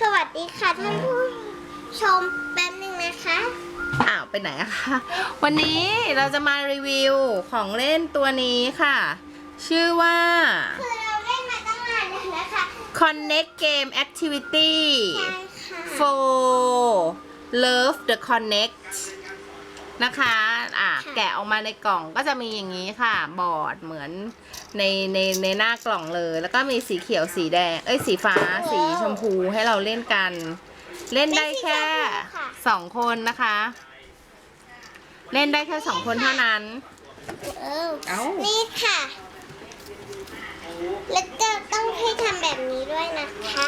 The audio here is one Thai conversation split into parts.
สวัสดีค่ะท่านผู้ชมแป๊บหนึงนะคะ อ้าวไปไหนอะคะวันนี้เราจะมารีวิวของเล่นตัวนี้ค่ะ ชื่อว่า คือเราเล่นมาตั้งนานแล้วนะคะ Connect Game Activity ใช่ค่ะ for Love the Connect นะคะอะค่ะแกะออกมาในกล่องก็จะมีอย่างนี้ค่ะ บอร์ดเหมือนในในในหน้ากล่องเลย แล้วก็มีสีเขียวสีแดง เอ้ยสีฟ้าสีชมพูให้เราเล่นกัน เล่นได้แค่สองคนนะคะ เล่นได้แค่สองคนเท่านั้น เออเอ้านี่ค่ะ แล้วก็ต้องให้ทำแบบนี้ด้วยนะคะ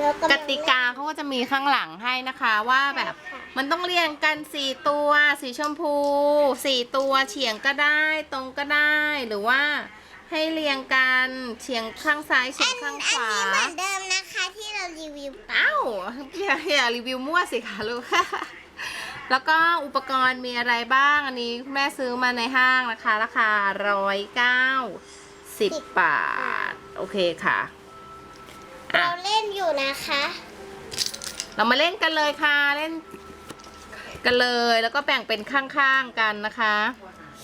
แล้ว ก ติกาเขาก็จะมีข้างหลังให้นะคะว่าแบบมันต้องเรียงกันสี่ตัวสีชมพูสี่ตัวเฉียงก็ได้ตรงก็ได้หรือว่าให้เรียงกันเฉียงข้างซ้ายเฉียงข้างขวา อันนี้เหมือนเดิมนะคะที่เรารีวิวไปเอ้าอย่าอย่ารีวิวมั่วสิคะลูก แล้วก็อุปกรณ์มีอะไรบ้างอันนี้แม่ซื้อมาในห้างนะคะ ราคาร้อยเก้าสิบบาท โอเคค่ะ อะเราเล่นอยู่นะคะ เรามาเล่นกันเลยค่ะ เล่นกันเลยแล้วก็แบ่งเป็นข้างๆกันนะคะ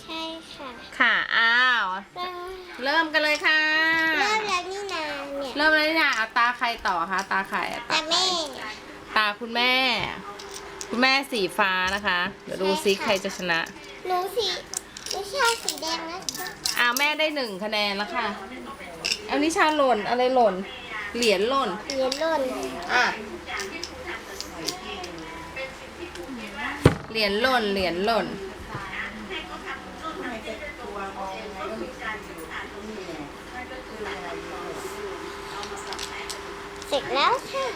ใช่ค่ะค่ะอ้าวเริ่มเริ่มกันเลยค่ะ เริ่มแล้วนี่นาเนี่ยเริ่มแล้วนี่นะเอาตาใครต่อคะตาใครอะแต่ใครแม่ ตาคุณแม่ คุณแม่สีฟ้านะคะ เดี๋ยวดูซิใช่ค่ะ ใครจะชนะหนูสีไม่ใช่สีแดงนะคะอ้าวแม่ได้หนึ่งคะแนนแล้วค่ะ เอานิชาหล่นอะไรหล่น เหรียญหล่น เหรียญหล่นอะ เหรียญหล่น เหรียญหล่น เสร็จแล้วค่ะ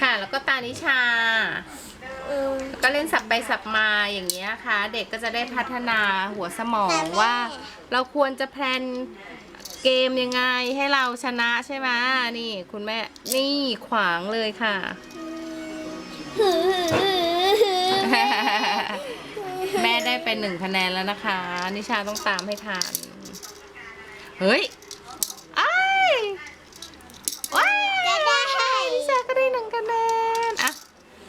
ค่ะ แล้วก็ตานิชา อืมก็เล่นสับไปสับมาอย่างเงี้ยค่ะ เด็กก็จะได้พัฒนาหัวสมองว่า เราควรจะแพลน เกมยังไงให้เราชนะใช่ไหมนี่คุณแม่ นี่ขวางเลยค่ะหือหือหือแม่ได้ไปหนึ่งคะแนนแล้วนะคะ นิชาต้องตามให้ทัน เฮ้ยไอ้ายว้ายจะได้นิชาก็ได้หนึ่งคะแนน อะ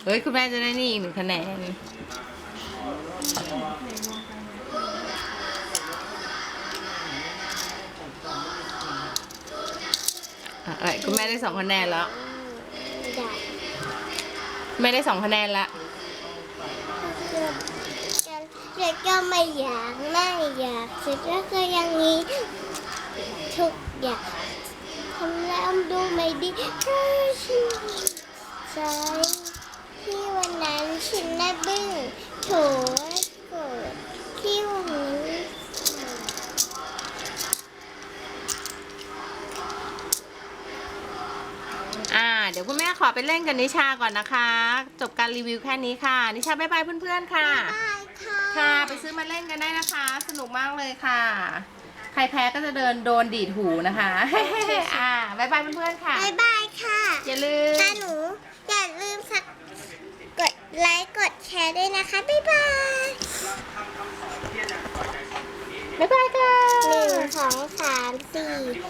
เฮ้ย คุณแม่จะได้นี่อีกหนึ่งคะแนน อะเอ้ยคุณแม่ได้สองคะแนนแล้ว ได้แม่ได้สองคะแนนละแล้วก็ไม่อยากไม่อยากเสร็จแล้วก็อยังนี้ทุกอย่างทำแล้วดูไม่ดีก็ฉันใจที่วันนั้นฉันน่ะบึ้งโถเกิดที่ เดี๋ยวคุณแม่ขอไปเล่นกับนิชาก่อนนะคะ จบการรีวิวแค่นี้ค่ะ นิชาบายบายเพื่อนๆค่ะบายค่ะค่ะ ไปซื้อมาเล่นกันได้นะคะ สนุกมากเลยค่ะ ใครแพ้ก็จะเดินโดนดีดหูนะคะ อ่าบายบายเพื่อนๆค่ะ บายบายค่ะอย่าลืม ตาหนูอย่าลืมสักกดไลค์กดแชร์ด้วยนะคะบายบายบายบายค่ะ หนึ่งสองสามสี่